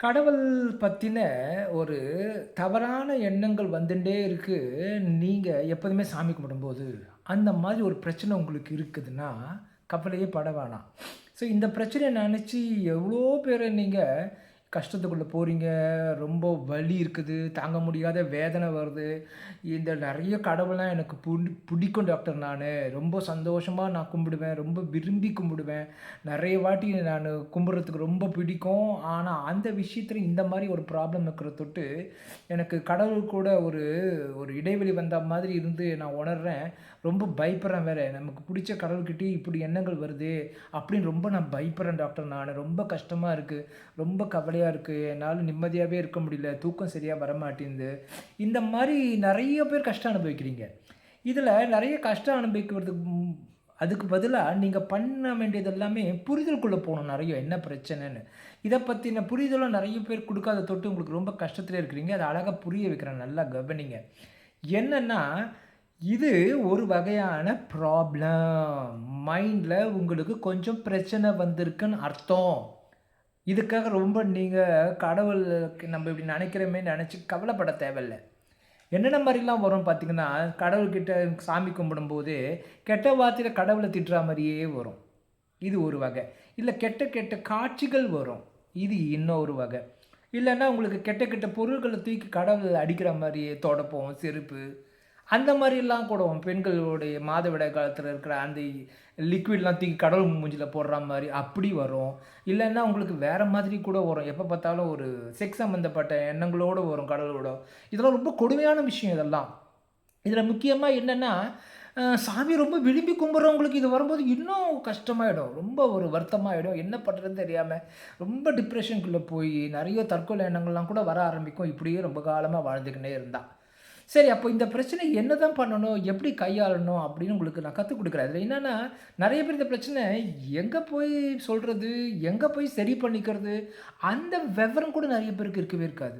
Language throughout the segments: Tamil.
கடவுள் பற்றின ஒரு தவறான எண்ணங்கள் வந்துட்டே இருக்குது நீங்கள் எப்போதுமே சாமி கும்பிடும்போது, அந்த மாதிரி ஒரு பிரச்சனை உங்களுக்கு இருக்குதுன்னா, கவலையே பட வேணாம். ஸோ இந்த பிரச்சனையை நினச்சி எவ்வளோ பேரை நீங்கள் கஷ்டத்துக்குள்ளே போகிறீங்க ரொம்ப வலி இருக்குது. தாங்க முடியாத வேதனை வருது. இந்த நிறைய கடவுள்லாம் எனக்கு புடி பிடிக்கும் டாக்டர் நான் ரொம்ப சந்தோஷமாக நான் கும்பிடுவேன். ரொம்ப விரும்பி கும்பிடுவேன். நிறைய வாட்டி நான் கும்பிட்றதுக்கு ரொம்ப பிடிக்கும். ஆனால் அந்த விஷயத்தில் இந்த மாதிரி ஒரு ப்ராப்ளம் இருக்கிற தொட்டு, எனக்கு கடவுள் கூட ஒரு ஒரு இடைவெளி வந்த மாதிரி இருந்து நான் உணர்கிறேன் ரொம்ப பயப்படுறேன் வேறு நமக்கு பிடிச்ச கடவுள்கிட்டே இப்படி எண்ணங்கள் வருது அப்படின்னு ரொம்ப நான் பயப்படுறேன் டாக்டர் நான் ரொம்ப கஷ்டமாக இருக்குது ரொம்ப கவலையாக கவலையா இருக்குது என்னால் நிம்மதியாகவே இருக்க முடியல. தூக்கம் சரியாக வரமாட்டேங்குது இந்த மாதிரி நிறைய பேர் கஷ்டம் அனுபவிக்கிறீங்க. இதில் நிறைய கஷ்டம் அனுபவிக்கிறதுக்கு அதுக்கு பதிலாக நீங்கள் பண்ண வேண்டியது எல்லாமே புரிதலுக்குள்ள போகணும் நிறைய என்ன பிரச்சனைன்னு. இதை பற்றின புரிதலும் நிறைய பேர் கொடுக்காத தொட்டு உங்களுக்கு ரொம்ப கஷ்டத்திலே இருக்கிறீங்க. அதை அழகாக புரிய வைக்கிறேன். நல்லா கவனிங்க. என்னென்னா இது ஒரு வகையான ப்ராப்ளம். மைண்டில் உங்களுக்கு கொஞ்சம் பிரச்சனை வந்திருக்குன்னு அர்த்தம். இதுக்காக ரொம்ப நீங்கள் கடவுளுக்கு நம்ம இப்படி நினைக்கிறோமே நினச்சி கவலைப்பட தேவையில்லை என்னென்ன மாதிரிலாம் வரும் பார்த்தீங்கன்னா, கடவுள்கிட்ட சாமி கும்பிடும்போது, கெட்ட வார்த்தையில் கடவுளை திட்டுறா மாதிரியே வரும். இது ஒரு வகை. இல்லை கெட்ட கெட்ட காட்சிகள் வரும். இது இன்னொரு வகை. இல்லைன்னா உங்களுக்கு கெட்ட கெட்ட பொருட்களை தூக்கி கடவுள் அடிக்கிற மாதிரியே தொடப்பம், செருப்பு அந்த மாதிரிலாம் கூட பெண்களுடைய மாதவிடாய் காலத்தில் இருக்கிற அந்த லிக்விட்லாம் தூக்கி கடவுள் மூஞ்சியில் போடுற மாதிரி அப்படி வரும். இல்லைன்னா உங்களுக்கு வேறு மாதிரி கூட வரும். எப்போ பார்த்தாலும் ஒரு செக்ஸ் சம்மந்தப்பட்ட எண்ணங்களோட வரும் கடவுளோட. இதெல்லாம் ரொம்ப கொடுமையான விஷயம் இதெல்லாம். இதில் முக்கியமாக என்னென்னா சாமி ரொம்ப விரும்பி கும்பிட்றவங்களுக்கு இது வரும்போது இன்னும் கஷ்டமாயிடும். ரொம்ப ஒரு வருத்தமாகிடும் என்ன பண்ணுறதுன்னு தெரியாமல் ரொம்ப டிப்ரெஷனுக்குள்ளே போய் நிறைய தற்கொலை எண்ணங்கள்லாம் கூட வர ஆரம்பிக்கும். இப்படியே ரொம்ப காலமாக வாழ்ந்துக்கின்னே இருந்தால் சரி அப்போ இந்த பிரச்சனை என்னதான் பண்ணணும்? எப்படி கையாளணும்? அப்படின்னு உங்களுக்கு நான் கற்றுக் கொடுக்குறேன் அதில் என்னென்னா நிறைய பேர் இந்த பிரச்சனை எங்கே போய் சொல்கிறது எங்கே போய் சரி பண்ணிக்கிறது? அந்த விவரம் கூட நிறைய பேருக்கு இருக்கவே இருக்காது.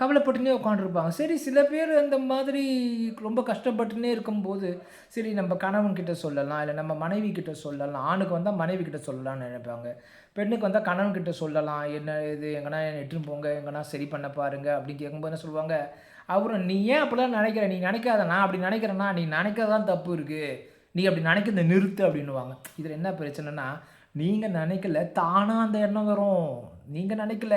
கவலைப்பட்டுன்னே உட்காந்துருப்பாங்க. சரி சில பேர் அந்த மாதிரி ரொம்ப கஷ்டப்பட்டுன்னே இருக்கும்போது, சரி நம்ம கணவன் கிட்ட சொல்லலாம். இல்லை நம்ம மனைவி கிட்ட சொல்லலாம். ஆணுக்கு வந்தால் மனைவி கிட்ட சொல்லலாம்னு நினைப்பாங்க பெண்ணுக்கு வந்தால் கணவன் கிட்ட சொல்லலாம். என்ன இது எங்கன்னா என்ன போங்க. எங்கன்னா சரி பண்ண பாருங்க அப்படின்னு கேட்கும்போது என்ன சொல்லுவாங்க, அவரும் "நீ ஏன் அப்படிலாம் நினைக்கிற நீ நினைக்காத நான் அப்படி நெனைக்கிறேன்னா, நீ நெனைக்கிறது தப்பு இருக்குது நீ அப்படி நினைக்கிறத நிறுத்து" அப்படின்னுவாங்க. இதில் என்ன பிரச்சனைன்னா, நீங்கள் நினைக்கல தானாக அந்த எண்ணம் வரும். நீங்கள் நினைக்கல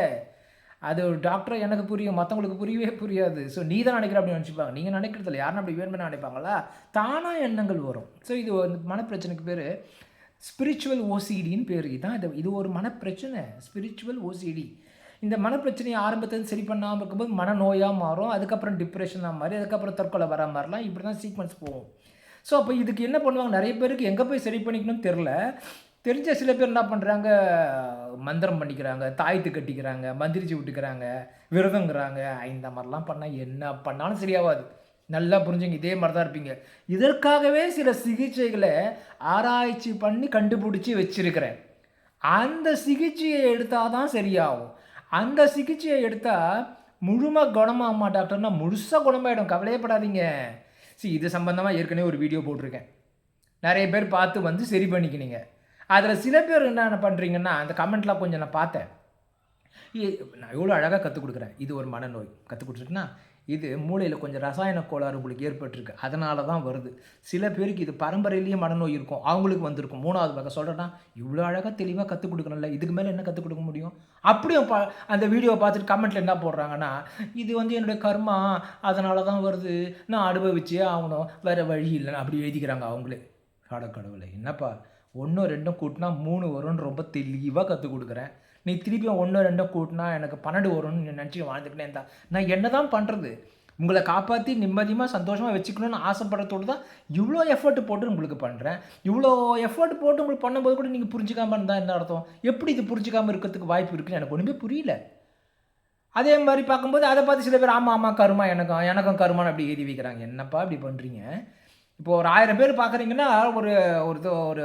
அது ஒரு டாக்டர் எனக்கு புரியும். மற்றவங்களுக்கு புரியவே புரியாது. ஸோ நீ தான் நினைக்கிற அப்படின்னு நினச்சிப்பாங்க நீங்கள் நினைக்கிறதில்ல யாரும் அப்படி வேணும்னு நினைப்பாங்களா தானாக எண்ணங்கள் வரும். ஸோ இது வந்து மனப்பிரச்சனைக்கு பேர் ஸ்பிரிச்சுவல் ஓசிடின்னு பேரு. இதான் இது இது ஒரு மனப்பிரச்சனை. Spiritual OCD. இந்த மனப்பிரச்சனையை ஆரம்பத்தில் சரி பண்ணாமல் இருக்கும்போது மனநோயாக மாறும். அதுக்கப்புறம் டிப்ரெஷனாக மாறி, அதுக்கப்புறம் தற்கொலை வர மாதிரிலாம் இப்படி தான் சீக்வன்ஸ் போகும். ஸோ அப்போ இதுக்கு என்ன பண்ணுவாங்க? நிறைய பேருக்கு எங்கே போய் சரி பண்ணிக்கணும்னு தெரில தெரிஞ்ச சில பேர் என்ன பண்ணுறாங்க மந்திரம் பண்ணிக்கிறாங்க, தாயத்து கட்டிக்கிறாங்க, மந்திரிச்சு விட்டுக்கிறாங்க, விரதங்கிறாங்க இந்த மாதிரிலாம் பண்ணால் என்ன பண்ணாலும் சரியாகாது நல்லா புரிஞ்சுங்க. இதே மாதிரி தான் இருப்பீங்க. இதற்காகவே சில சிகிச்சைகளை ஆராய்ச்சி பண்ணி கண்டுபிடிச்சி வச்சுருக்கிறேன் அந்த சிகிச்சையை எடுத்தால் தான் சரியாகும். அந்த சிகிச்சையை எடுத்தால் முழுமா குணமாகமா டாக்டர்னா, முழுசாக குணமாயிடும். கவலையப்படாதீங்க சி இது சம்மந்தமாக ஏற்கனவே ஒரு வீடியோ போட்டிருக்கேன். நிறைய பேர் பார்த்து வந்து சரி பண்ணிக்கினீங்க. அதில் சில பேர் என்னென்ன பண்ணுறீங்கன்னா அந்த கமெண்ட்லாம் கொஞ்சம் நான் பார்த்தேன். நான் எவ்வளோ அழகாக கற்றுக் கொடுக்குறேன் இது ஒரு மனநோய். கற்றுக் கொடுத்துருக்குன்னா இது மூளையில் கொஞ்சம் ரசாயன கோளாறு உங்களுக்கு ஏற்பட்டிருக்கு. அதனால தான் வருது. சில பேருக்கு இது பரம்பரையிலேயே மனநோய் இருக்கும். அவங்களுக்கு வந்திருக்கும். மூணாவது வகை சொல்கிறேன்னா இவ்வளோ அழகாக தெளிவாக கற்றுக் கொடுக்கணும்ல இதுக்கு மேலே என்ன கற்றுக் கொடுக்க முடியும்? அப்படியும் ப அந்த வீடியோ பார்த்துட்டு கமெண்ட்டில் என்ன போடுறாங்கன்னா, இது வந்து என்னுடைய கர்மா. அதனால தான் வருது. நான் அனுபவிச்சே ஆகணும் வேறு வழி இல்லைன்னு அப்படி எழுதிக்கிறாங்க அவங்களே. காட கடவுளை என்னப்பா ஒன்றும் ரெண்டும் கூட்டினா மூணு வரும்னு ரொம்ப தெளிவாக கற்றுக் கொடுக்குறேன் நீ திருப்பியும் ஒன்றும் ரெண்டும் கூட்டினா எனக்கு 12 வரும்னு நினச்சி வாழ்ந்துக்கிட்டே இருந்தா, நான் என்னதான் பண்ணுறது உங்களை காப்பாற்றி நிம்மதியமாக சந்தோஷமாக வச்சுக்கணும்னு ஆசைப்படுறதோடு தான் இவ்வளோ எஃபர்ட் போட்டு உங்களுக்கு பண்ணுறேன் இவ்வளோ எஃபோர்ட் போட்டு உங்களுக்கு பண்ணும்போது கூட நீங்கள் புரிஞ்சிக்காமல் இருந்தால் என்ன அர்த்தம்? எப்படி இது புரிஞ்சுக்காமல் இருக்கிறதுக்கு வாய்ப்பு இருக்குன்னு எனக்கு ஒன்றுமே புரியல. அதே மாதிரி பார்க்கும்போது அதை பார்த்து சில பேர் ஆமாம் ஆமாம் கருமா எனக்கும் எனக்கும் கருமான்னு அப்படி எழுதி வைக்கிறாங்க. என்னப்பா இப்படி பண்ணுறீங்க இப்போ ஒரு ஆயிரம் பேர் பார்க்குறீங்கன்னா, ஒரு ஒரு ஒரு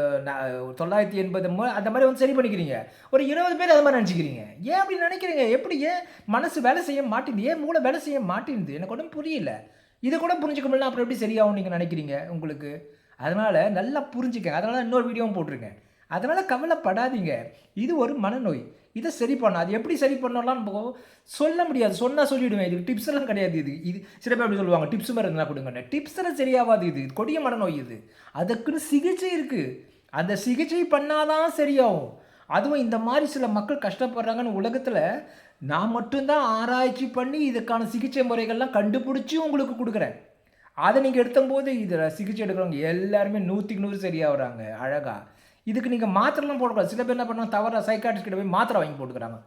தொள்ளாயிரத்தி எண்பது மூ அந்த மாதிரி வந்து சரி பண்ணிக்கிறீங்க. ஒரு 20 பேர் அது மாதிரி நினச்சிக்கிறீங்க ஏன் அப்படி நினைக்கிறீங்க எப்படி ஏன் மனசு வேலை செய்ய மாட்டேங்குது? ஏன் மூளை வேலை செய்ய மாட்டேங்குது? எனக்கு ஒன்றும் புரியல. இதை கூட புரிஞ்சுக்க முடியலனா அப்புறம் எப்படி சரியாகும் நீங்கள் நினைக்கிறீங்க உங்களுக்கு? அதனால் நல்லா புரிஞ்சுக்கங்க. அதனால் இன்னொரு வீடியோவும் போட்டிருக்கேன். அதனால் கவலைப்படாதீங்க. இது ஒரு மனநோய். இதை சரி பண்ண. அது எப்படி சரி பண்ணலாம் நம்ம சொல்ல முடியாது. சொன்னால் சொல்லிவிடுவேன் இதுக்கு டிப்ஸ் எல்லாம் கிடையாது இது. இது சில பேர் அப்படி சொல்லுவாங்க. டிப்ஸ் மாதிரி இருந்தால் கொடுங்க டிப்ஸ் எல்லாம் சரியாகாது இது. இது கொடிய மனநோய் இது. அதுக்குன்னு சிகிச்சை இருக்குது அந்த சிகிச்சை பண்ணாதான் சரியாகும். அதுவும் இந்த மாதிரி சில மக்கள் கஷ்டப்படுறாங்கன்னு உலகத்தில் நான் மட்டும்தான் ஆராய்ச்சி பண்ணி இதுக்கான சிகிச்சை முறைகள்லாம் கண்டுபிடிச்சி உங்களுக்கு கொடுக்குறேன். அதை நீங்கள் எடுத்தம்போது இதில் சிகிச்சை எடுக்கிறவங்க எல்லாருமே நூற்றுக்கு நூறு சரியாகிறாங்க. அழகாக இதுக்கு நீங்கள் மாத்திரைலாம் போடக்கூடாது. சில பேர் என்ன பண்ணுவாங்க தவறாக சைக்காட்ரிஸ்ட் கிட்ட போய் மாத்திரை வாங்கி போட்டுக்கிறாங்க.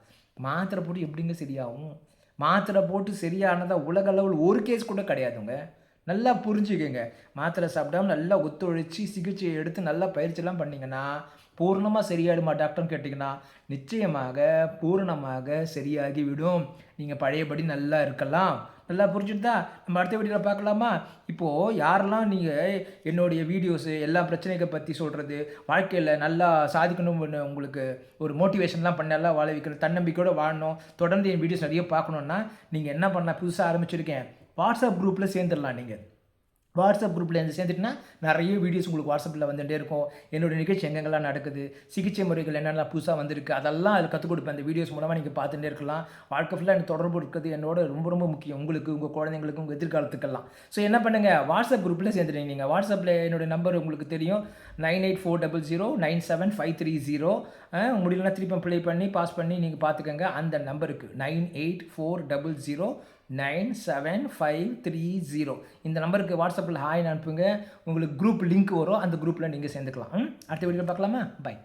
மாத்திரை போட்டு எப்படிங்க சரியாகும்? மாத்திரை போட்டு சரியானதாக உலக அளவில் ஒரு கேஸ் கூட கிடையாதுங்க. நல்லா புரிஞ்சுக்கங்க. மாத்திரை சாப்பிடாம நல்லா ஒத்துழைச்சி சிகிச்சையை எடுத்து நல்லா பயிற்சியெல்லாம் பண்ணிங்கன்னா பூர்ணமாக சரியாயிடுமா டாக்டர்னு கேட்டிங்கன்னா நிச்சயமாக பூரணமாக சரியாகி விடும் நீங்கள் பழையபடி நல்லா இருக்கலாம். நல்லா புரிஞ்சுட்டா நம்ம அடுத்த வீடியோவில் பார்க்கலாமா? இப்போது யாரெல்லாம் நீங்கள் என்னுடைய வீடியோஸு எல்லா பிரச்சனைகளை பற்றி சொல்கிறது வாழ்க்கையில் நல்லா சாதிக்கணும்னு உங்களுக்கு ஒரு மோட்டிவேஷன்லாம் பண்ண வாழ வைக்கணும் தன்னம்பிக்கையோடு வாழணும் தொடர்ந்து என் வீடியோஸ் நிறைய பார்க்கணுன்னா நீங்கள் என்ன பண்ண புதுசாக ஆரம்பிச்சிருக்கேன். வாட்ஸ்அப் குரூப்பில் சேர்ந்துடலாம் நீங்கள் வாட்ஸ்அப் குரூப்பில் இருந்து சேர்ந்துட்டுனா நிறைய வீடியோஸ் உங்களுக்கு வாட்ஸ்அப்பில் வந்துகிட்டே இருக்கும். என்னோடய நிகழ்ச்சி எங்கெங்கெல்லாம் நடக்குது சிகிச்சை முறைகள் என்னென்ன புதுசாக வந்திருக்கு அதெல்லாம் அதில் கற்றுக் கொடுப்பேன். அந்த வீடியோஸ் மூலமாக நீங்கள் பார்த்துட்டே இருக்கலாம். வாழ்க்கை ஃபுல்லாக எனக்கு தொடர்பு இருக்கிறது என்னோட ரொம்ப ரொம்ப முக்கியம். உங்களுக்கு உங்கள் குழந்தைங்களுக்கு உங்கள் எதிர்காலத்துக்கெல்லாம். ஸோ என்ன பண்ணுங்கள் வாட்ஸ்அப் குரூப்பில் சேர்ந்துட்டீங்க நீங்கள் வாட்ஸ்அப்பில் என்னோட நம்பர் உங்களுக்கு தெரியும். Nine eight four double zero nine seven five three zero. முடியலன்னா திருப்பி ப்ளே பண்ணி பாஸ் பண்ணி நீங்கள் பார்த்துக்கோங்க. அந்த நம்பருக்கு nine eight four double zero nine seven five three zero. இந்த நம்பருக்கு வாட்ஸ்அப்பில் ஹாய் அனுப்புங்க. உங்களுக்கு குரூப் லிங்க் வரும். அந்த குரூப்பில் நீங்கள் சேர்ந்துக்கலாம். அடுத்த வீடியோ பார்க்கலாமா? பை